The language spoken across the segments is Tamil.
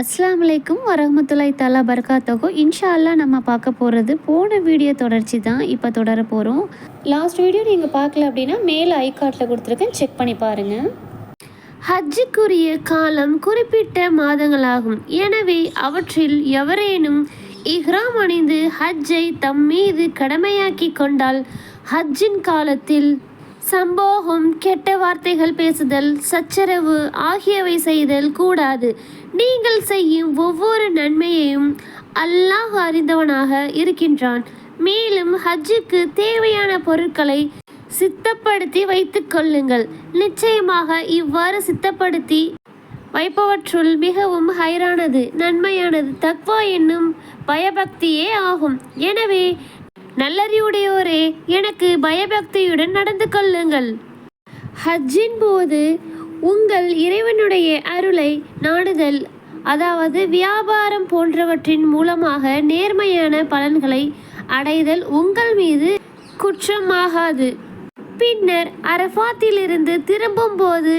அஸ்லாமலைக்கும் அலைக்கும் வரஹ்மத்துல்லாஹி தாலா பர்காத்தகோ இன்ஷா நம்ம பார்க்க போகிறது போன வீடியோ தொடர்ச்சி தான் இப்போ தொடர போகிறோம் லாஸ்ட் வீடியோ நீங்கள் பார்க்கல அப்படின்னா மேலே ஐ கொடுத்துருக்கேன். செக் பண்ணி பாருங்கள் ஹஜ்ஜுக்குரிய காலம் குறிப்பிட்ட மாதங்களாகும். எனவே அவற்றில் எவரேனும் இஹ்ராம் அணிந்து ஹஜ்ஜை தம் மீது கடமையாக்கி கொண்டால் ஹஜ்ஜின் காலத்தில் சம்போகம் கெட்ட வார்த்தைகள் பேசுதல் சச்சரவு ஆகியவை செய்தல் கூடாது. நீங்கள் செய்யும் ஒவ்வொரு நன்மையையும் அல்லாஹ் அறிந்தவனாக இருக்கின்றான். மேலும் ஹஜ்ஜுக்கு தேவையான பொருட்களை சித்தப்படுத்தி வைத்துக் கொள்ளுங்கள். நிச்சயமாக இவ்வாறு சித்தப்படுத்தி வைப்பவற்றுள் மிகவும் ஹைரானது நன்மையானது தக்வா என்னும் பயபக்தியே ஆகும். எனவே நல்லறிவுடையோரே எனக்கு பயபக்தியுடன் நடந்து கொள்ளுங்கள். ஹஜ்ஜின் போது உங்கள் இறைவனுடைய அருளை நாடுதல். அதாவது வியாபாரம் போன்றவற்றின் மூலமாக நேர்மையான பலன்களை அடைதல் உங்கள் மீது குற்றமாகாது. பின்னர் அரஃபாத்திலிருந்து திரும்பும்போது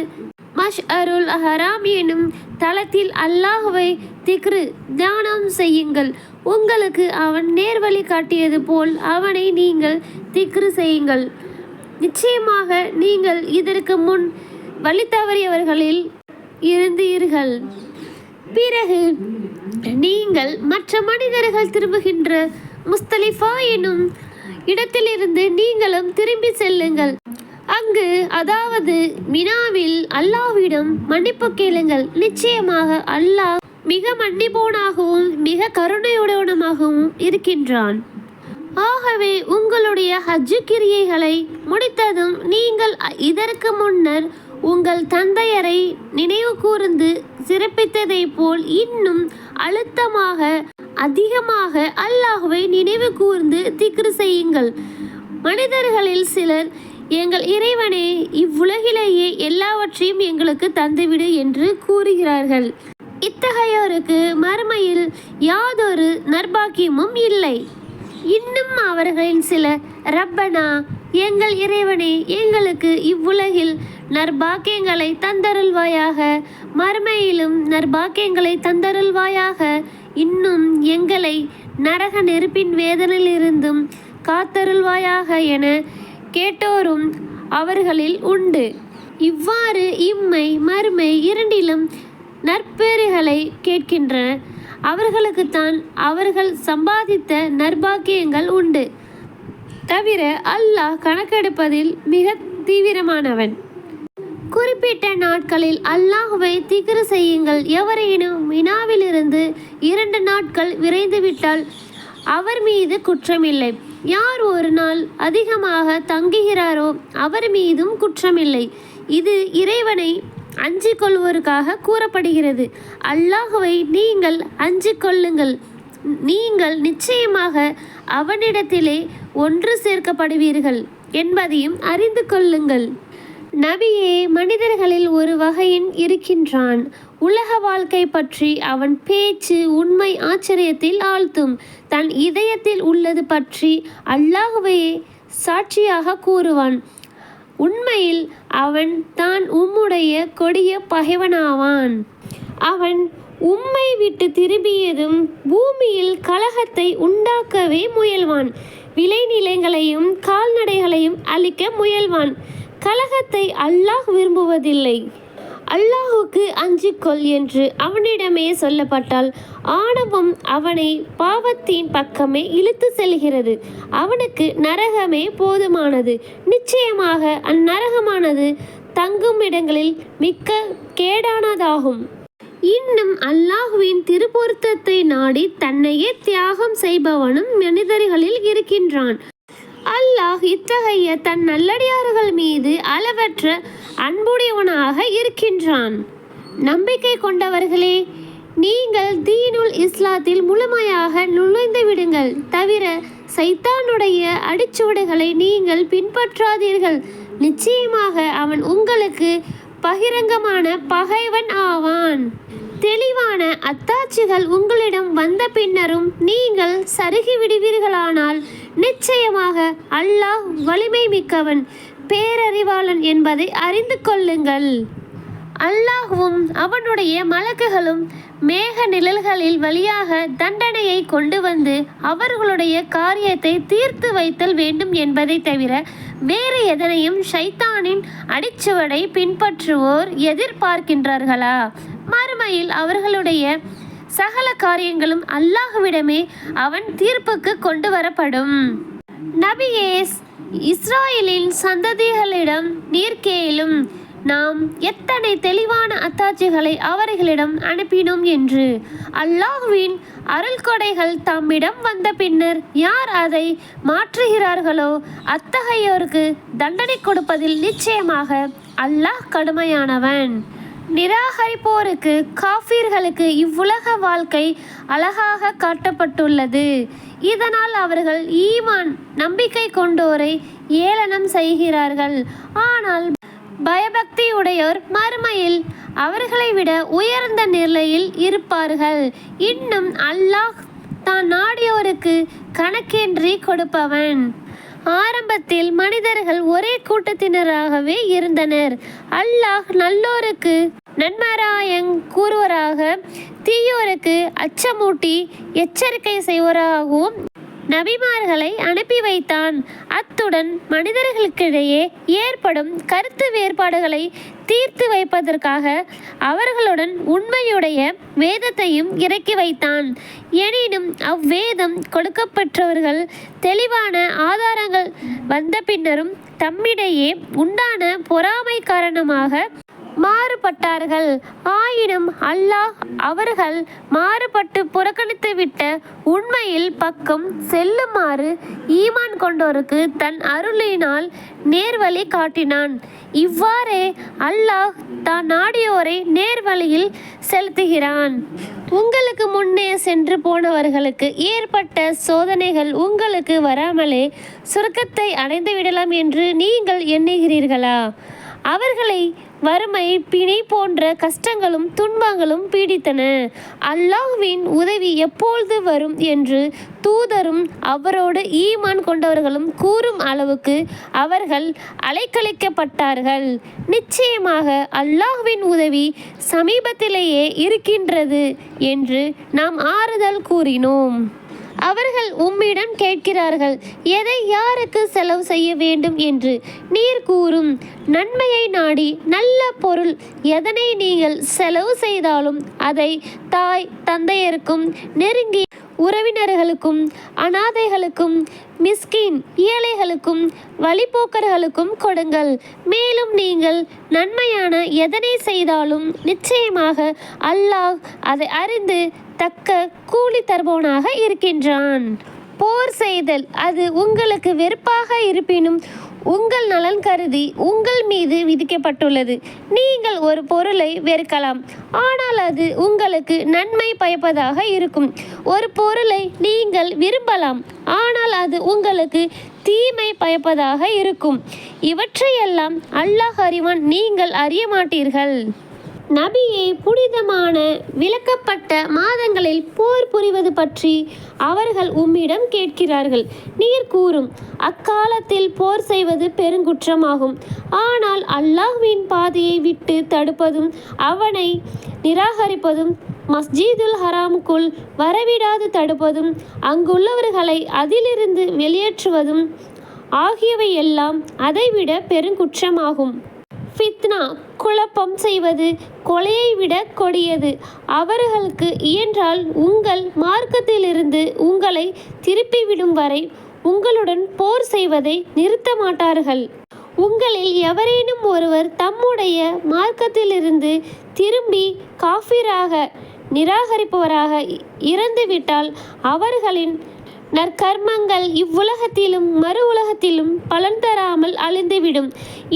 மஷ் அருள் ஹராம் எனும் தளத்தில் அல்லாஹுவை திக்ரு தியானம் செய்யுங்கள். உங்களுக்கு அவன் நேர்வழி காட்டியது போல் அவனை நீங்கள் திக்ரு செய்யுங்கள். நிச்சயமாக நீங்கள் இதற்கு முன் வழி தவறியவர்களில் இருந்தீர்கள். பிறகு நீங்கள் மற்ற மனிதர்கள் திரும்புகின்ற முஸ்தலிஃபா எனும் இடத்திலிருந்து நீங்களும் திரும்பி செல்லுங்கள். அங்கு அதாவது மினாவில் அல்லாவிடம் மன்னிப்பு கேளுங்கள். நிச்சயமாக அல்லாஹ் மிக மன்னிப்போனாகவும் மிக கருணையுடனாகவும் இருக்கின்றான். ஆகவே உங்களுடைய ஹஜ்ஜு கிரியைகளை முடித்ததும் நீங்கள் இதற்கு முன்னர் உங்கள் தந்தையரை நினைவு கூர்ந்து சிறப்பித்ததைப் போல் இன்னும் அழுத்தமாக அதிகமாக அல்லாஹுவை நினைவு கூர்ந்து திக்ரு செய்யுங்கள். மனிதர்களில் சிலர் எங்கள் இறைவனே இவ்வுலகிலேயே எல்லாவற்றையும் எங்களுக்கு தந்துவிடு என்று கூறுகிறார்கள். இத்தகையோருக்கு மறுமையில் யாதொரு நற்பாக்கியமும் இல்லை. இன்னும் அவர்களின் சில ரப்பனா எங்கள் இறைவனே எங்களுக்கு இவ்வுலகில் நற்பாக்கியங்களை தந்தருள்வாயாக. மறுமையிலும் நற்பாக்கியங்களை தந்தருள்வாயாக. இன்னும் எங்களை நரக நெருப்பின் வேதனையிலிருந்தும் காத்தருள்வாயாக என கேட்டோரும் அவர்களில் உண்டு. இவ்வாறு இம்மை மறுமை இரண்டிலும் நற்பேறுகளை கேட்கின்றன அவர்களுக்குத்தான் அவர்கள் சம்பாதித்த நற்பாக்கியங்கள் உண்டு. தவிர அல்லாஹ் கணக்கெடுப்பதில் மிக தீவிரமானவன். குறிப்பிட்ட நாட்களில் அல்லாஹுவை திக்ரு செய்யுங்கள். எவரேனும் வினாவிலிருந்து இரண்டு நாட்கள் விரைந்துவிட்டால் அவர் மீது குற்றமில்லை. யார் ஒரு நாள் அதிகமாக தங்குகிறாரோ அவர் மீதும் குற்றமில்லை. இது இறைவனை அஞ்சிக் கொள்வோருக்காக கூறப்படுகிறது. அல்லாஹுவை நீங்கள் அஞ்சிக் கொள்ளுங்கள் நீங்கள் நிச்சயமாக அவனிடத்திலே ஒன்று சேர்க்கப்படுவீர்கள் என்பதையும் அறிந்து கொள்ளுங்கள். நபியே மனிதர்களில் ஒரு வகையின் இருக்கின்றான். உலக வாழ்க்கை பற்றி அவன் பேச்சு உண்மை ஆச்சரியத்தில் ஆழ்த்தும். தன் இதயத்தில் உள்ளது பற்றி அல்லாஹுவையே சாட்சியாக கூறுவான். உண்மையில் அவன் தான் உம்முடைய கொடிய பகைவனாவான். அவன் உம்மை விட்டு திரும்பியதும் பூமியில் கலகத்தை உண்டாக்கவே முயல்வான். விளைநிலங்களையும் கால்நடைகளையும் அழிக்க முயல்வான். கலகத்தை அல்லாஹ் விரும்புவதில்லை. அல்லாஹுக்கு அஞ்சிக்கொள் என்று அவனிடமே சொல்லப்பட்டால் ஆணவம் அவனை பாவத்தின் பக்கமே இழுத்து செல்கிறது. அவனுக்கு நரகமே போதுமானது. நிச்சயமாக அந்நரகமானது தங்கும் இடங்களில் மிக்க கேடானதாகும். இன்னும் அல்லாஹுவின் திருப்பொருத்தத்தை நாடி தன்னையே தியாகம் செய்பவனும் மனிதர்களில் இருக்கின்றான். அல்லாஹ் இத்தகைய தன் நல்லடியார்கள் மீது அளவற்ற அன்புடையவனாக இருக்கின்றான். நம்பிக்கை கொண்டவர்களே நீங்கள் தீனுல் இஸ்லாத்தில் முழுமையாக நுழைந்து விடுங்கள். தவிர சைத்தானுடைய அடிச்சுவடுகளை நீங்கள் பின்பற்றாதீர்கள். நிச்சயமாக அவன் உங்களுக்கு பகிரங்கமான பகைவன் ஆவான். தெளிவான அத்தாட்சிகள் உங்களிடம் வந்த பின்னரும் நீங்கள் சருகி விடுவீர்களானால் நிச்சயமாக அல்லாஹ் வலிமை மிக்கவன் பேரறிவாளன் என்பதை அறிந்து கொள்ளுங்கள். அல்லாஹ்வும் அவனுடைய மலக்குகளும் மேக நிழல்களில் வழியாக தண்டனையை கொண்டு வந்து அவர்களுடைய காரியத்தை தீர்த்து வைத்தல் வேண்டும் என்பதை தவிர வேறு எதனையும் ஷைத்தானின் அடிச்சுவடை பின்பற்றுவோர் எதிர்பார்க்கின்றார்களா? மறுமையில் அவர்களுடைய சகல காரியங்களும் அல்லாஹுவிடமே அவன் தீர்ப்புக்கு கொண்டு வரப்படும் நபியேஸ் இஸ்ராயலின் சந்ததிகளிடம் நீர் கேளும். நாம் எத்தனை தெளிவான அத்தாட்சிகளை அவர்களிடம் அனுப்பினோம் என்று அல்லாஹ்வின் அருள்கொடைகள் தம்மிடம் வந்த பின்னர் யார் அதை மாற்றுகிறார்களோ அத்தகையோருக்கு தண்டனை கொடுப்பதில் நிச்சயமாக அல்லாஹ் கடுமையானவன். நிராகரிப்போருக்கு காஃபிர்களுக்கு இவ்வுலக வாழ்க்கை அழகாக காட்டப்பட்டுள்ளது. இதனால் அவர்கள் ஈமான் நம்பிக்கை கொண்டோரை ஏளனம் செய்கிறார்கள். ஆனால் பயபக்தியுடையோர் மறுமையில் அவர்களை விட உயர்ந்த நிலையில் இருப்பார்கள். இன்னும் அல்லாஹ் தான் நாடியோருக்கு கணக்கின்றி கொடுப்பவன். ஆரம்பத்தில் மனிதர்கள் ஒரே கூட்டத்தினராகவே இருந்தனர். அல்லாஹ் நல்லோருக்கு நன்மராயங் கூறுவராக தீயோருக்கு அச்சமூட்டி எச்சரிக்கை செய்வராகவும் நபிமார்களை அனுப்பி வைத்தான். அத்துடன் மனிதர்களுக்கிடையே ஏற்படும் கருத்து வேறுபாடுகளை தீர்த்து வைப்பதற்காக அவர்களுடன் உண்மையுடைய வேதத்தையும் இறக்கி வைத்தான். எனினும் அவ்வேதம் கொடுக்கப்பட்டவர்கள் தெளிவான ஆதாரங்கள் வந்த பின்னரும் தம்மிடையே உண்டான பொறாமை காரணமாக மாறுபட்டார்கள். ஆயினும் அல்லாஹ் அவர்கள் மாறுபட்டு புறக்கணித்துவிட்ட உண்மையில் பக்கம் செல்லுமாறு ஈமான் கொண்டோருக்கு தன் அருளினால் நேர்வழி காட்டினான். இவ்வாறே அல்லாஹ் தான் நாடியோரை நேர்வழியில் செலுத்துகிறான். உங்களுக்கு முன்னே சென்று போனவர்களுக்கு ஏற்பட்ட சோதனைகள் உங்களுக்கு வராமலே சுருக்கத்தை அடைந்து விடலாம் என்று நீங்கள் எண்ணுகிறீர்களா? அவர்களை வறுமை பிணை போன்ற கஷ்டங்களும் துன்பங்களும் பீடித்தன. அல்லாஹ்வின் உதவி எப்பொழுது வரும் என்று தூதரும் அவரோடு ஈமான் கொண்டவர்களும் கூறும் அளவுக்கு அவர்கள் அலைக்கழிக்கப்பட்டார்கள். நிச்சயமாக அல்லாஹ்வின் உதவி சமீபத்திலேயே இருக்கின்றது என்று நாம் ஆறுதல் கூறினோம். அவர்கள் உம்மிடம் கேட்கிறார்கள் எதை யாருக்கு செலவு செய்ய வேண்டும் என்று? நீர் கூறும் நன்மையை நாடி நல்ல பொருள் எதனை நீங்கள் செலவு செய்தாலும் அதை தாய் தந்தையருக்கும் நெருங்கி உறவினர்களுக்கும் அனாதைகளுக்கும் மிஸ்கின் ஏழைகளுக்கும் வழிபோக்கர்களுக்கும் கொடுங்கள். மேலும் நீங்கள் நன்மையான எதனை செய்தாலும் நிச்சயமாக அல்லாஹ் அதை அறிந்து தக்க கூலி தருபவனாக இருக்கின்றான். போர் செய்தல் அது உங்களுக்கு வெறுப்பாக இருப்பினும் உங்கள் நலன் கருதி உங்கள் மீது விதிக்கப்பட்டுள்ளது. நீங்கள் ஒரு பொருளை வெறுக்கலாம் ஆனால் அது உங்களுக்கு நன்மை பயப்பதாக இருக்கும். ஒரு பொருளை நீங்கள் விரும்பலாம் ஆனால் அது உங்களுக்கு தீமை பயப்பதாக இருக்கும். இவற்றையெல்லாம் அல்லாஹ் அறிவான் நீங்கள் அறிய மாட்டீர்கள். நபியே புனிதமான விளக்கப்பட்ட மாதங்களில் போர் புரிவது பற்றி அவர்கள் உம்மிடம் கேட்கிறார்கள். நீர் கூறும் அக்காலத்தில் போர் செய்வது பெருங்குற்றமாகும். ஆனால் அல்லாஹ்வின் பாதையை விட்டு தடுப்பதும் அவனை நிராகரிப்பதும் மஸ்ஜிதுல் ஹராமுக்குள் வரவிடாது தடுப்பதும் அங்குள்ளவர்களை அதிலிருந்து வெளியேற்றுவதும் ஆகியவையெல்லாம் அதைவிட பெருங்குற்றமாகும். ஃபித்னா குழப்பம் செய்வது கொலையை விட கொடியது. அவர்களுக்கு இயன்றால் உங்கள் மார்க்கத்திலிருந்து உங்களை திருப்பிவிடும் வரை உங்களுடன் போர் செய்வதை நிறுத்த மாட்டார்கள். உங்களில் எவரேனும் ஒருவர் தம்முடைய மார்க்கத்திலிருந்து திரும்பி காஃபிராக நிராகரிப்பவராக இறந்துவிட்டால் அவர்களின் நற்கர்மங்கள் இவ்வுலகத்திலும் மறு உலகத்திலும் பலன் தராமல் அழிந்துவிடும்.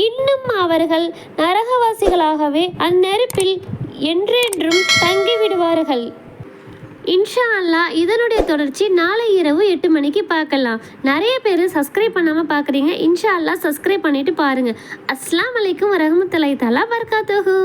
இன்னும் அவர்கள் நரகவாசிகளாகவே அந்நெருப்பில் என்றென்றும் தங்கிவிடுவார்கள். இன்ஷா அல்லா இதனுடைய தொடர்ச்சி நாளை இரவு எட்டு மணிக்கு பார்க்கலாம். நிறைய பேர் சப்ஸ்கிரைப் பண்ணாமல் பார்க்குறீங்க. இன்ஷா அல்லாஹ் சப்ஸ்கிரைப் பண்ணிவிட்டு பாருங்கள் அஸ்லாம் அலைக்கும் வரமத்துலை தலா பரகாத்துஹு